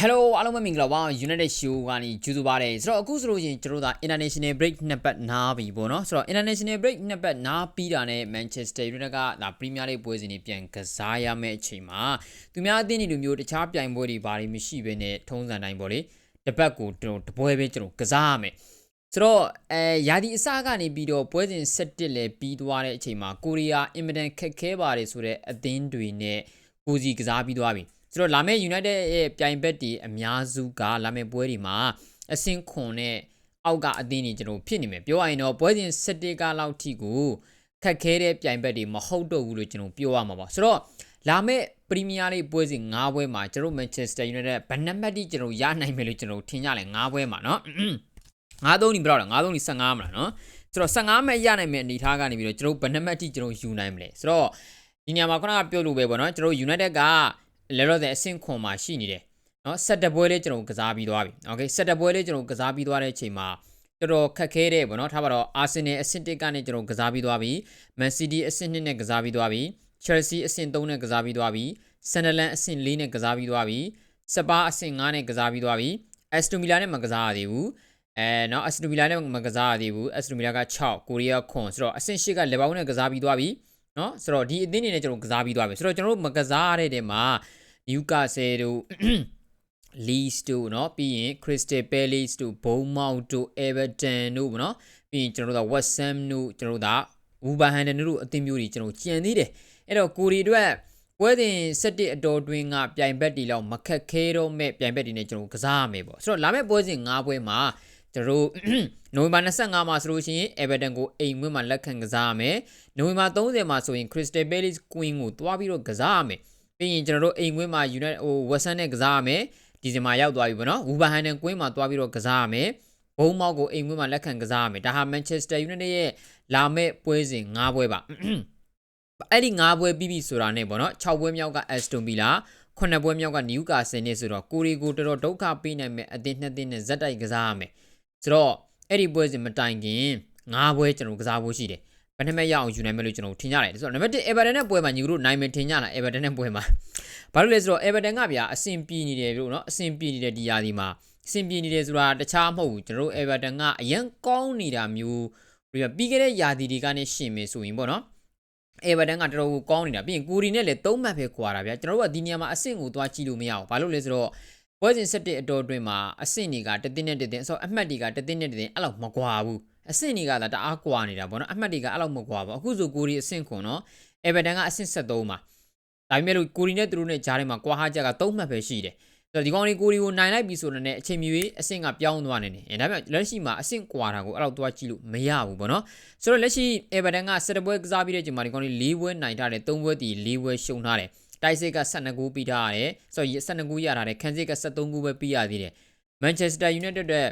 Hello အားလုံးပဲမင်္ဂလာပါ United Show ကနေကြိုဆိုပါရစေဆိုတော့အခုဆိုလို့ရှိရင်ကျွန်တော်တို့က International Break နှစ်ပတ်နားပြီပေါ့နော်ဆိုတော့ International Break နှစ်ပတ်နားပြီးတာနဲ့ Manchester United ကဒါ Premier League ပွဲစဉ်တွေပြန်ကစားရမယ့်အချိန်မှာသူများအသင်းတွေလိုမျိုးတခြားပြိုင်ပွဲတွေဘာတွေမရှိဘဲနဲ့ထုံးစံတိုင်းပေါ့လေတစ်ပတ်ကိုကျွန်တော်တပွဲပဲကျွန်တော်ကစားရမယ်ဆိုတော့အဲယာဒီအစကနေပြီးတော့ပွဲစဉ်7လဲပြီးသွားတဲ့အချိန်မှာကိုရီးယားအင်မတန်ခက်ခဲပါတယ်ဆိုတဲ့အသင်းတွေနဲ့ကိုစီကစားပြီးသွားပြီ ဆိုတော့လာမယ့် United ရဲ့ပြိုင်ဘက်တွေအများစုကလာမယ့်ပွဲတွေမှာအဆင့်ခွန်နဲ့အောက်ကအသင်းတွေကျွန်တော်ဖြစ်နေမယ်ပြောရရင်တော့ပွဲစဉ်7ကလောက်ထိကိုခက်ခဲတဲ့ပြိုင်ဘက်တွေမဟုတ်တော့ဘူးလို့ကျွန်တော်ပြောရမှာပါဆိုတော့လာမယ့်ပရီးမီးယားလိပွဲစဉ်9ပွဲမှာကျွန်တော် Manchester United ဘယ်နှမှတ်တိကျွန်တော်ရနိုင်မယ်လို့ကျွန်တော်ထင်ကြလဲ9ပွဲမှာเนาะ9သုံးဒီဘယ်တော့လဲ9သုံးဒီ15မလားเนาะဆိုတော့15မှတ်ရနိုင်မယ့်အနေအထားကနေပြီးတော့ကျွန်တော်ဘယ်နှမှတ်တိကျွန်တော်ယူနိုင်မလဲဆိုတော့ဒီနေရာမှာခုနကပြောလို့ပဲပေါ့เนาะကျွန်တော် United က လဲတော့တဲ့အဆင့်ခွန်မှာရှိနေတယ်နော်ဆက်တပွဲလေးကျွန်တော်ကစားပြီးသွားပြီโอเคဆက်တပွဲလေးကျွန်တော်ကစားပြီးသွားတဲ့အချိန်မှာတော်တော်ခက်ခဲတဲ့ပေါ့နော်ထားပါတော့အာဆင်နယ်အဆင့်1ကနေကျွန်တော်ကစားပြီးသွားပြီမန်စီးတီးအဆင့်2နဲ့ကစားပြီးသွားပြီချယ်ဆီအဆင့်3နဲ့ကစားပြီးသွားပြီဆန်ဒလန်အဆင့်4နဲ့ကစားပြီးသွားပြီစပါအဆင့်5နဲ့ကစားပြီးသွားပြီအက်စတိုမီလာနဲ့မကစားရသေးဘူးအဲနော်အက်စတိုမီလာနဲ့မကစားရသေးဘူးအက်စတိုမီလာက6ကိုရီးယားခွန်ဆိုတော့အဆင့်8ကလေဘောင်းနဲ့ကစားပြီးသွားပြီ နော်ဆိုတော့ဒီအသင်းတွေနဲ့ကျွန်တော်ကစားပြီးသွားပြီဆိုတော့ကျွန်တော်တို့မကစားရတဲ့တဲမှာ Newcastle တို့ Leeds တို့เนาะပြီးရင် Crystal Palace တို့ Bournemouth တို့ Everton တို့ပေါ့เนาะပြီးရင်ကျွန်တော်တို့က West Ham တို့ကျွန်တော်တို့က Wolverhampton တို့အသင်းမျိုးတွေကျွန်တော်ကြံသေးတယ်အဲ့တော့ကိုရီအတွက်ပွဲစဉ်7အတော်တွင်းကပြိုင်ဘက်တီလောက်မခက်ခဲတော့မဲ့ပြိုင်ဘက်တီနဲ့ကျွန်တော်ကစားရမယ်ပေါ့ဆိုတော့လာမယ့်ပွဲစဉ်9ပွဲမှာ ကျွန်တော်နိုဝင်ဘာ25မှာဆိုလို့ရှိရင် Everton ကိုအိမ်ဝင်းမှာလက်ခံကစားရမယ်နိုဝင်ဘာ30မှာဆိုရင် Crystal Palace Queen ကိုတွားပြီးတော့ကစားရမယ်ပြီးရင်ကျွန်တော်တို့အိမ်ကွင်းမှာ United ဟို West Ham နဲ့ကစားရမယ်ဒီဇင်ဘာရောက်သွားပြီပေါ့နော် Wolverhampton ကွင်းမှာတွားပြီးတော့ကစားရမယ်ဘုံမောက်ကိုအိမ်ကွင်းမှာလက်ခံကစားရမယ်ဒါဟာ Manchester United ရဲ့လာမယ့်ပွဲစဉ်၅ပွဲပါအဲ့ဒီ၅ပွဲပြီးပြီဆိုတာနဲ့ပေါ့နော်6ပွဲမြောက်က Aston Villa 9ပွဲမြောက်က Newcastle နဲ့ဆိုတော့ကိုရီကိုတော်တော်ဒုက္ခပေးနိုင်မဲ့အသင်းနှစ်သင်းနဲ့ဇက်တိုက်ကစားရမယ် ဆိုတော့အဲ့ဒီပွဲစဉ်မတိုင်ခင်၅ပွဲကျွန်တော်ကစားဖို့ရှိတယ်ဘယ်နှမရအောင်ယူနိုင်မလို့ကျွန်တော်ထင်ရတယ်ဆိုတော့နံပါတ်1 Everton နဲ့ပွဲမှာညီတို့နိုင်မယ်ထင်ကြလား Everton နဲ့ပွဲမှာဘာလို့လဲဆိုတော့ Everton ကဗျာအဆင်ပြေနေတယ်လို့နော်အဆင်ပြေနေတဲ့ဒီရာဒီမှာအဆင်ပြေနေတယ်ဆိုတာတခြားမဟုတ်ဘူးကျွန်တော်တို့ Everton ကအရန်ကောင်းနေတာမျိုးပြီးခဲ့တဲ့ရာဒီတွေကနဲ့ရှင်မယ်ဆိုရင်ပေါ့နော်အေဗာတန်ကတော်တော်ကောင်းနေတာပြီးရင်ကိုရီနဲ့လည်း၃မှတ်ပဲခွာတာဗျာကျွန်တော်တို့ကဒီနေရာမှာအဆင့်ကိုသွားကြည့်လို့မရအောင်ဘာလို့လဲဆိုတော့ ပွဲစဉ်7အတော်အတွင်းမှာအဆင့်တွေကတသိန်းနဲ့တသိန်းဆိုတော့အမှတ်တွေကတသိန်းနဲ့တသိန်းအဲ့လောက်မကွာဘူးအဆင့်တွေကသာတအားကွာနေတာပေါ့နော်အမှတ်တွေကအဲ့လောက်မကွာဘူးအခုဆိုကိုရီအဆင့်ခွန်နော် Everton ကအဆင့်73မှာဒါပေမဲ့လို့ကိုရီနဲ့သူတို့နဲ့ဂျားထဲမှာကွာဟာချက်က3မှတ်ပဲရှိတယ်ဆိုတော့ဒီကောင်လေးကိုရီကိုနိုင်လိုက်ပြီဆိုတော့လည်းအချိန်မီအဆင့်ကပြောင်းသွားနေတယ်အဲဒါပေမဲ့လက်ရှိမှာအဆင့်ကွာတာကိုအဲ့လောက်သွားကြည့်လို့မရဘူးပေါ့နော်ဆိုတော့လက်ရှိ Everton က7ပွဲကစားပြီးတဲ့ချိန်မှာဒီကောင်လေး4ပွဲနိုင်ထားတယ်3ပွဲတီ4ပွဲရှုံးထားတယ် တိုက်စစ်က12ဂိုးပြီးထားရတယ်ဆိုတော့12ဂိုးရထားတယ်ခန်းစစ်က73ဂိုးပဲပြီးရသေးတယ် Manchester United အတွက်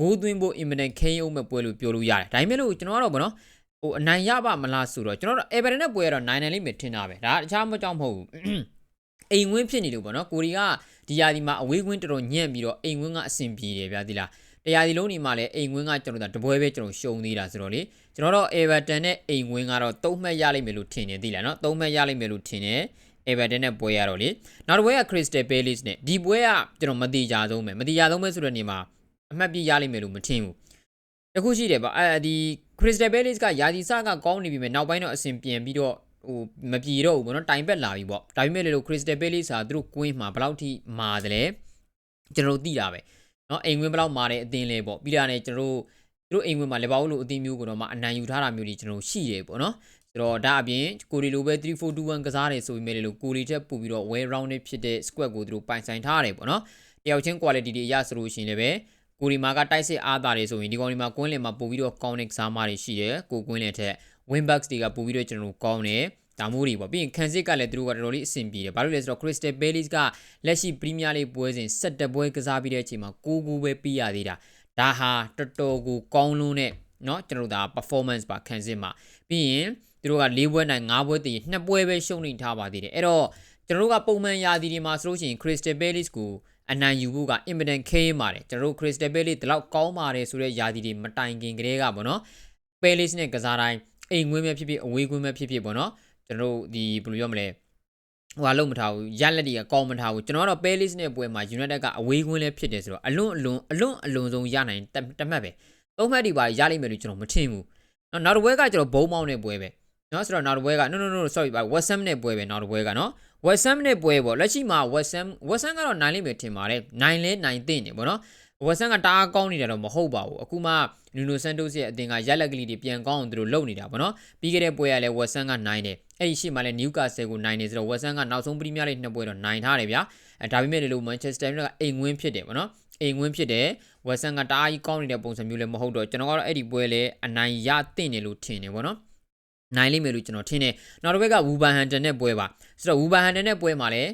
ဂိုးသွင်းဖို့အင်မတန်ခိအောင်မဲ့ပွဲလို့ပြောလို့ရတယ်ဒါပေမဲ့လို့ကျွန်တော်ကတော့ဗောနော်ဟိုအနိုင်ရပါမလားဆိုတော့ကျွန်တော်တို့ Everton နဲ့ပွဲရတော့နိုင်နိုင်လိမ့်မယ်ထင်တာပဲဒါတခြားမကြောက်မဟုတ်ဘူးအိမ်ဝင်းဖြစ်နေလို့ဗောနော်ကိုရီကဒီယာဒီမှာအဝေးကွင်းတော်တော်ညံ့ပြီးတော့အိမ်ဝင်းကအဆင်ပြေတယ်ဗျာဒီလားတရားဒီလုံးနေမှာလည်းအိမ်ဝင်းကကျွန်တော်တို့တပွဲပဲကျွန်တော်ရှုံသေးတာဆိုတော့လေကျွန်တော်တို့ Everton နဲ့အိမ်ဝင်းကတော့၃မှတ်ရလိမ့်မယ်လို့ထင်နေသေးလားနော်၃မှတ်ရလိမ့်မယ်လို့ထင်တယ် Everton နဲ့ပွဲရတော့လေနောက်တစ်ပွဲက Crystal Palace နဲ့ဒီပွဲကကျွန်တော်မတိကြဆုံးပဲမတိကြဆုံးပဲဆိုတဲ့နေမှာအမှတ်ပြရလိမ့်မယ်လို့မထင်ဘူးတခုရှိတယ်ပေါ့အဲဒီ Crystal Palace ကယာဒီစကကောင်းနေပြီမဲ့နောက်ပိုင်းတော့အဆင်ပြေပြီးတော့ဟိုမပြေတော့ဘူးပေါ့နော်တိုင်ပက်လာပြီပေါ့ဒါပေမဲ့လေလို့ Crystal Palace ဟာသူတို့ကွင်းမှာဘယ်လောက်ထိမာတယ်လဲကျွန်တော်တို့သိတာပဲเนาะအိမ်ဝင်ဘယ်လောက်မာတဲ့အသင်းလဲပေါ့ပြီးတာနဲ့ကျွန်တော်တို့သူတို့အိမ်ဝင်မှာလေပါဦးလို့အသင်းမျိုးကတော့မှအနိုင်ယူထားတာမျိုးတွေကျွန်တော်ရှိတယ်ပေါ့နော် ဆိုတော့ဒါအပြင်ကိုရီလိုပဲ3421ကစားတယ်ဆိုပေမဲ့လို့ကိုရီချက်ပို့ပြီးတော့ well rounded ဖြစ်တဲ့ squad ကိုသူတို့ပိုင်ဆိုင်ထားတယ်ပေါ့နော်တယောက်ချင်း quality တွေအရဆိုလို့ရှိရင်လည်းပဲကိုရီမာကတိုက်စစ်အားတာတွေဆိုရင်ဒီကောင်ဒီမှာကွင်းလင်မှာပို့ပြီးတော့ connect စားမတွေရှိတယ်ကိုကွင်းလင်ထက် win backs တွေကပို့ပြီးတော့ကျွန်တော်တို့ကောင်းတယ်ဒါမျိုးတွေပေါ့ပြီးရင်ခန်းစစ်ကလည်းသူတို့ကတော်တော်လေးအဆင်ပြေတယ်ဘာလို့လဲဆိုတော့ Crystal Palace ကလက်ရှိ Premier League ပွဲစဉ်17ပွဲကစားပြီးတဲ့အချိန်မှာ9ဂိုးပဲပြီးရသေးတာဒါဟာတော်တော်ကိုကောင်းလုံးနဲ့เนาะကျွန်တော်တို့ဒါ performance ပါခန်းစစ်မှာပြီးရင် သူတို့က၄ပွဲနိုင်၅ပွဲတည်2ပွဲပဲရှုံးနေထားပါသေးတယ်အဲ့တော့ကျွန်တော်တို့ကပုံမှန်ရာသီတွေမှာဆိုလို့ရှိရင် Crystal Palace ကိုအနိုင်ယူဖို့ကအင်မတန်ခဲပါတယ်ကျွန်တော်တို့ Crystal Palace ဒီလောက်ကောင်းပါတယ်ဆိုတဲ့ရာသီတွေမတိုင်ခင်ကတည်းကပေါ့နော် Palace နဲ့ကစားတိုင်းအိမ်ငွေးမဲ့ဖြစ်ဖြစ်အဝေးကွင်းမဲ့ဖြစ်ဖြစ်ပေါ့နော်ကျွန်တော်တို့ဒီဘယ်လိုပြောမလဲဟိုဟာလုံးမထားဘူးရက်လက်တွေကကောင်းမထားဘူးကျွန်တော်ကတော့ Palace နဲ့ပွဲမှာ United ကအဝေးကွင်းလည်းဖြစ်တယ်ဆိုတော့အလွန်အလွန်အလွန်အလွန်ဆုံးရနိုင်တက်တက်မှတ်ပဲသုံးမှတ်ဒီပါရလိမ့်မယ်လို့ကျွန်တော်မထင်ဘူးနော်နောက်တစ်ပွဲကကျွန်တော်ဘုံမောင်းနဲ့ပွဲပဲ နော်ဆိုတော့နောက်တစ်ပွဲက no no no sorry ပါ West Ham နဲ့ပွဲပဲနောက်တစ်ပွဲကနော် West Ham နဲ့ပွဲပေါ့လက်ရှိမှာ West Ham West Ham ကတော့နိုင်လိမ့်မယ်ထင်ပါတယ်နိုင်လဲနိုင်သိနေပေါ့နော် West Ham ကတအားကောင်းနေတာတော့မဟုတ်ပါဘူးအခုမှ Nuno Santos ရဲ့အသင်ကရက်လက်ကလေးတွေပြန်ကောင်းအောင်သူတို့လုပ်နေတာပေါ့နော်ပြီးခဲ့တဲ့ပွဲကလည်း West Ham ကနိုင်တယ်အဲ့ဒီရှေ့မှာလည်း Newcastle ကိုနိုင်နေဆိုတော့ West Ham ကနောက်ဆုံးပရီးမီးယားလိနှစ်ပွဲတော့နိုင်ထားတယ်ဗျာအဲဒါပေမဲ့လည်း Manchester United ကအိမ်ဝင်းဖြစ်တယ်ပေါ့နော်အိမ်ဝင်းဖြစ်တယ် West Ham ကတအားကြီးကောင်းနေတဲ့ပုံစံမျိုးလည်းမဟုတ်တော့ကျွန်တော်ကတော့အဲ့ဒီပွဲလည်းအနိုင်ရသင့်တယ်လို့ထင်တယ်ပေါ့နော် နိုင်လိမ့်မယ်လို့ကျွန်တော်ထင်တယ်နောက်တစ်ဘက်က Wolverhampton နဲ့ပွဲပါဆိုတော့ Wolverhampton နဲ့ပွဲမှာလည်း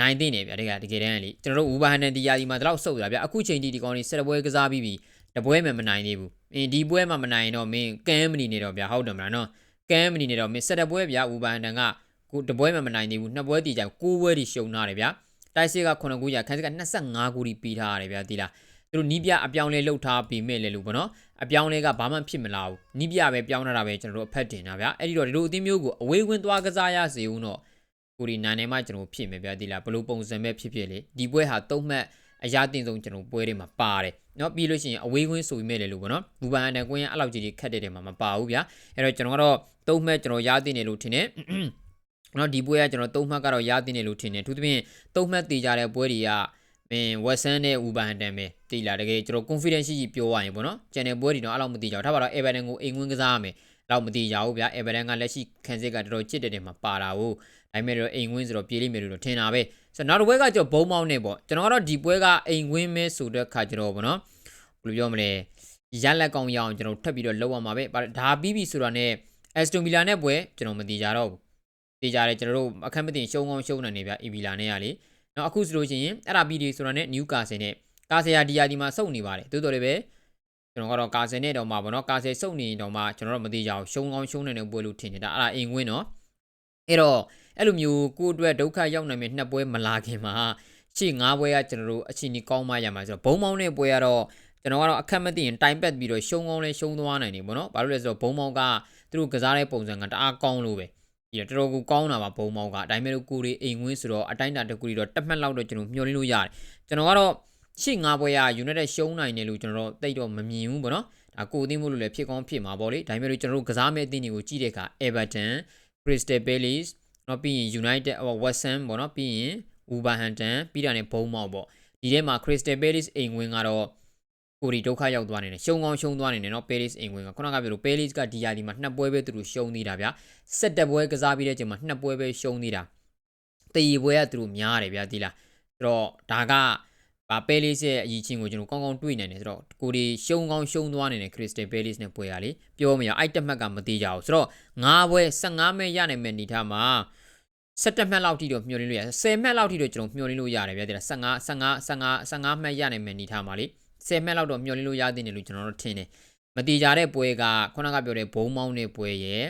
နိုင်သိနေဗျာတကယ်တကယ်တမ်းလေကျွန်တော်တို့ Wolverhampton ဒီယာဒီမှာတော့ဆုတ်တာဗျာအခုချိန်ထိဒီကောင်လေးဆက်ပွဲကစားပြီးပြီတပွဲမှမနိုင်သေးဘူးအင်းဒီပွဲမှမနိုင်ရင်တော့မင်းကမ်းမနီနေတော့ဗျာဟုတ်တယ်မလားနော်ကမ်းမနီနေတော့မင်းဆက်ပွဲဗျာ Wolverhampton ကကိုတပွဲမှမနိုင်သေးဘူးနှစ်ပွဲတည်ကြ9ပွဲဒီရှုံထားတယ်ဗျာတိုက်စစ်က9ခုရခန်းစစ်က25ခုဒီပြီးထားရတယ်ဗျာဒီလား သူတို့နီးပြအပြောင်းလဲလှုပ်ထားပြီးမဲ့လေလို့ပေါ့နော်အပြောင်းလဲကဘာမှဖြစ်မလာဘူးနီးပြပဲပြောင်းလာတာပဲကျွန်တော်တို့အဖက်တင်တာဗျာအဲ့ဒီတော့ဒီလိုအသင်းမျိုးကိုအဝေးဝင်သွားကစားရစေဦးတော့ကိုဒီနိုင်နေမှကျွန်တော်ဖြစ်မယ်ဗျာဒီလားဘလို့ပုံစံပဲဖြစ်ဖြစ်လေဒီပွဲဟာသုံးမှတ်အရာတင်ဆုံးကျွန်တော်ပွဲတွေမှာပါတယ်เนาะပြီးလို့ရှိရင်အဝေးကွင်းဆိုပြီးမဲ့လေလို့ပေါ့နော်ဘူပန်အန်ကွင်းအဲ့လောက်ကြီးကြီးခတ်တဲ့တယ်မှာမပါဘူးဗျာအဲ့တော့ကျွန်တော်ကတော့သုံးမှတ်ကျွန်တော်ရတင်တယ်လို့ထင်တယ်နော်ဒီပွဲကကျွန်တော်သုံးမှတ်ကတော့ရတင်တယ်လို့ထင်တယ်သူသဖြင့်သုံးမှတ်တည်ကြတဲ့ပွဲတွေက မင်းဝက်ဆန်နဲ့ဥပန်ဟန်တန်ပဲတည်လာတကယ်ကျွန်တော် confidence ရှိရှိပြောရရင်ပေါ့နော်ကျန်တဲ့ပွဲတွေတော့အဲ့လောက်မတည်ကြဘူးထားပါတော့ Everton ကိုအိမ်ဝင်ကစားရမယ်လောက်မတည်ကြဘူးဗျာ Everton ကလက်ရှိခံစစ်ကတော်တော်ချစ်တဲ့တယ်မှာပါတာဟုတ်ဒါပေမဲ့တော့အိမ်ဝင်ဆိုတော့ပြေးလိမ့်မယ်လို့ထင်တာပဲဆိုတော့နောက်တစ်ပွဲကကျွန်တော်ဘုံမောင်းနေပေါ့ကျွန်တော်ကတော့ဒီပွဲကအိမ်ဝင်မဲဆိုတဲ့ခါကျတော့ပေါ့နော်ဘယ်လိုပြောမလဲရလက်ကောင်ရအောင်ကျွန်တော်ထပ်ပြီးတော့လောက်ရမှာပဲဒါပြီးပြီဆိုတာနဲ့ Aston Villa နဲ့ပွဲကျွန်တော်မတည်ကြတော့ဘူးတည်ကြတယ်ကျွန်တော်တို့အခက်မတင်ရှုံးကောင်းရှုံးနေနေဗျ e Villa နဲ့ရလေ နော်အခုဆိုလို့ရှိရင်အဲ့ဒါပြီးဒီဆိုတာနဲ့ Newcastle နဲ့ကာဆီယာဒီယာဒီမှာစုံနေပါတယ်တိုးတော်လည်းပဲကျွန်တော်ကတော့ကာဆယ်နဲ့တော့မှာပေါ့နော်ကာဆယ်စုံနေတော့မှကျွန်တော်တို့မသိကြအောင်ရှုံးကောင်းရှုံးနေတဲ့ပွဲလို့ထင်နေတာအဲ့ဒါအိမ်ဝင်းနော်အဲ့တော့အဲ့လိုမျိုးကိုယ့်အတွက်ဒုက္ခရောက်နိုင်မယ့်နှစ်ပွဲမလာခင်မှာရှေ့၅ပွဲကကျွန်တော်တို့အချိန်ကြီးကောင်းမှရမှာဆိုတော့ဘုံမောင်းတဲ့ပွဲကတော့ကျွန်တော်ကတော့အခက်မသိရင်တိုင်ပတ်ပြီးတော့ရှုံးကောင်းလဲရှုံးသွားနိုင်တယ်ပေါ့နော်ဘာလို့လဲဆိုတော့ဘုံမောင်းကသူတို့ကစားတဲ့ပုံစံကတအားကောင်းလို့ပဲ ဒီတော့တော်တော်ကိုကောင်းတာပါဘုံမောင်းကအတိုင်းမဲ့လို့ကိုရီအိမ်ဝင်းဆိုတော့အတိုင်းတာတကူရီတော့တက်မှတ်လောက်တော့ကျွန်တော်မျှော်လင့်လို့ရတယ်ကျွန်တော်ကတော့ရှေ့၅ပွဲက United ရှုံးနိုင်တယ်လို့ကျွန်တော်တို့တိတ်တော့မမြင်ဘူးပေါ့နော်ဒါကိုအသင်းမို့လို့လည်းဖြစ်ကောင်းဖြစ်မှာပေါ့လေဒါပေမဲ့လို့ကျွန်တော်တို့ကစားမဲ့အသင်းတွေကိုကြည့်တဲ့အခါ Everton Crystal Palace နော်ပြီးရင် United West Ham ပေါ့နော်ပြီးရင် Wolverhampton ပြီးတာနဲ့ Bournemouth ပေါ့ဒီထဲမှာ Crystal Palace အိမ်ဝင်ကတော့ ကိုရီဒုက္ခရောက်သွားနေတယ်ရှုံကောင်းရှုံးသွားနေတယ်နော် Palace အိမ်ဝင်ကခုနကပြောလို့ Palace ကဒီယာဒီမှာနှစ်ပွဲပဲသူတို့ရှုံးနေတာဗျာ17ပွဲကစားပြီးတဲ့အချိန်မှာနှစ်ပွဲပဲရှုံးနေတာတည်ရပွဲကသူတို့များတယ်ဗျာဒီလားဆိုတော့ဒါကဗာပဲလေးရဲ့အကြီးချင်းကိုကျွန်တော်ကောင်းကောင်းတွေးနိုင်တယ်ဆိုတော့ကိုဒီရှုံကောင်းရှုံသွားနေတဲ့ Crystal Palace နဲ့ပွဲရလေပြောမရအိုက်တက်မှတ်ကမသေးကြဘူးဆိုတော့9ပွဲ15မဲရနိုင်မဲ့အနေထားမှာ17မှတ်လောက်ထိတော့မျှော်လင့်လို့ရတယ်10မှတ်လောက်ထိတော့ကျွန်တော်မျှော်လင့်လို့ရတယ်ဗျာတဲ့15 15 15 15မှတ်ရနိုင်မဲ့အနေထားမှာလေ 10မှတ်လောက်တော့မျှော်လင့်လို့ရသေးတယ်လို့ကျွန်တော်တို့ထင်တယ်မတိကြတဲ့ပွဲကခုနကပြောတဲ့ဘုံမောင်းတဲ့ပွဲရယ်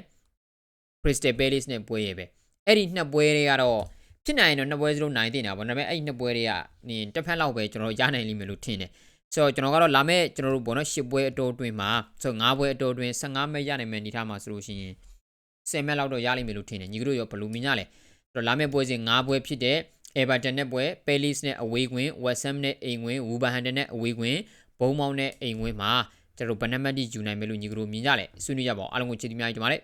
Crystal Palace နဲ့ပွဲရယ်ပဲအဲ့ဒီနှစ်ပွဲတွေကတော့ဖြစ်နိုင်ရင်တော့နှစ်ပွဲစလုံးနိုင်တင်တာပေါ့ဒါပေမဲ့အဲ့နှစ်ပွဲတွေကနင်တစ်ဖက်လောက်ပဲကျွန်တော်ရနိုင်လိမ့်မယ်လို့ထင်တယ်ဆိုတော့ကျွန်တော်ကတော့လာမဲ့ကျွန်တော်တို့ဘောနော်10ပွဲအတော်တွင်မှာဆိုတော့9ပွဲအတော်တွင်15မဲရနိုင်မယ်အနေထားမှာဆိုလို့ရှိရင်10မဲလောက်တော့ရလိမ့်မယ်လို့ထင်တယ်ညီတို့ရောဘယ်လိုမြင်ကြလဲဆိုတော့လာမဲ့ပွဲစဉ်9ပွဲဖြစ်တဲ့ Everton နဲ့ပွဲ Palace နဲ့အဝေးကွင်း West Ham နဲ့အိမ်ကွင်း Wolverhampton နဲ့အဝေးကွင်းဘုံမောင်းနဲ့အိမ်ကွင်းမှာကျွန်တော်တို့ဘယ်နှမတ်တီယူနိုင်မယ်လို့ညီတို့မြင်ကြလဲဆွေးနွေးကြပါအောင်အားလုံးကိုချစ်တီများကြပါမယ်